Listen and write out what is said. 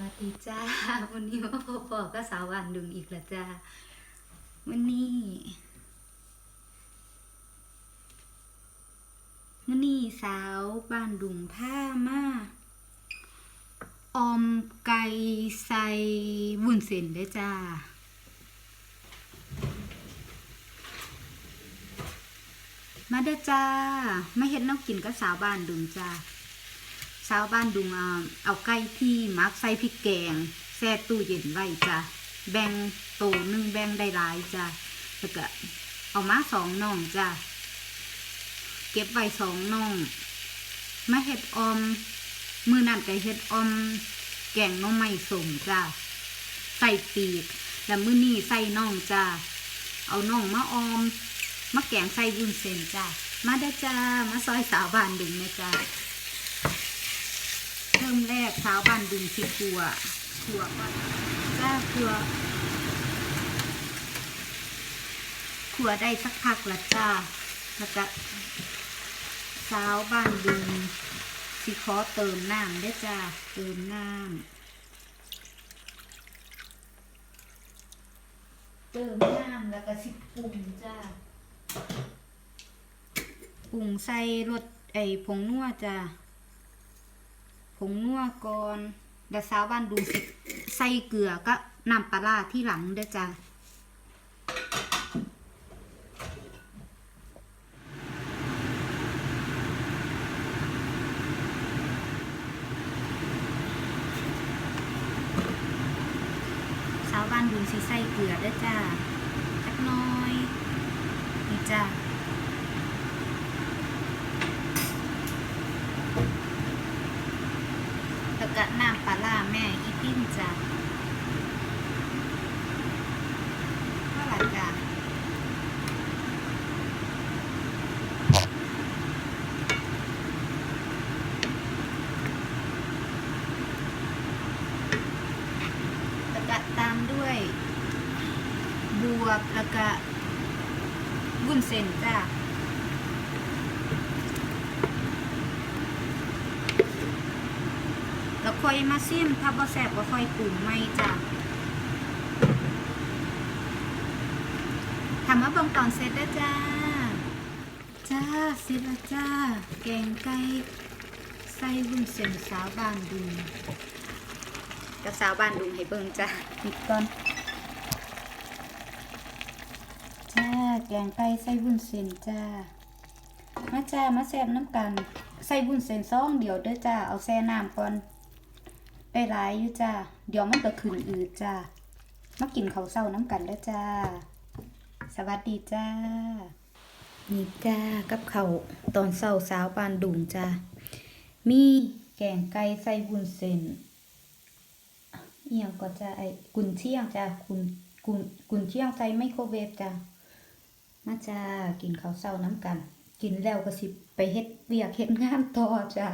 วัสดีจ้า วันนี้มาพบปอก็สาววันดุงอีกล้วจ้า วันนี้ วันนี้สาวบ้านดุงผ้ามาออมไก่ใส่วุ้นเส้นเด้จ้า มาเด้อจ้า มาเฮ็ดน้ำกินกับสาวบ้านดุงจ้า ชาวบ้านดุงเอาไก่ที่มักใส่พริกแกงแช่ตู้เย็นไว้จ้ะแบ่งโตหนึ่งแบ่งได้หลายจ้ะแล้วก็เอามาสองน่องจ้ะเก็บไว้สองน่องมาเห็ดออมมือนั่นก็เห็ดออม แกงน้องไม้สมจ้ะใส่ปีก แล้วมือนี่ใส่น่องจ้ะเอาน่องมาออมมาแกงใส่วุ้นเส้นจ้ะมาได้จ้ามาซอยสาวบ้านดุงนะจ้ะ เช้าบ้านดุงสิขัวขัวก่อนจ้าขัวขัวได้สักพักละจ้าแล้วก็เช้าบ้านดุงสิขอเติมน้ำได้จ้าเติมน้ำเติมน้ำแล้วก็สิปรุงจ้าปรุงใส่รสไอ้ผงนัวจ้า งนัวก่อนเดี๋ยวสาวบ้านดูสิใส่เกลือก็นำปลาร้าที่หลังเด้อจ้ะสาวบ้านดูสิใส่เกลือเด้อจ้าสักน้อยนี่จ้า ก็น้ำปลาแม่อีปิ้นจ้ะเท่าไหร่จ้ะแลก็ตามด้วยบวบแล้วก็วุ้นเส้นจ้ะ แล้ว ค่อยมาซิมถ้าบ่แซ่บก็ค่อยปรุงใหม่จ้ะทำมาเบิ่งตอนเสร็จแล้วจ้า จ้าเสร็จแล้วจ้า แกงไก่ใส่วุ้นเส้นสาวบ้านดุงกับสาวบ้านดุงให้เบิ่งจ้าปิดก่อน จ้าแกงไก่ใส่วุ้นเส้นจ้า มาจ้ามาแซ่บน้ำกัน ใส่วุ้นเส้นซองเดียวเด้อจ้า เอาแช่น้ำก่อน ได้ายอยู่จ้าเดี๋ยวมันก็ขึ้นอืดจ้ามากินข้าวเช้าน้ำกันแล้วจ้า สวัสดีจ้า นี่จ้ากับเขาตอนเช้าสาวปานดุงจ้า มีแกงไก่ใส่วุ้นเส้นเอียงก็จะไอ้กุนเชียงจ้ากุนกุนกุนเชียงใส่ไมโครเวฟจ้ามาจ้ากินข้าวเช้าน้ำกัน กินแล้วก็สิไปเฮ็ดเวียกเฮ็ดงานต่อจ้า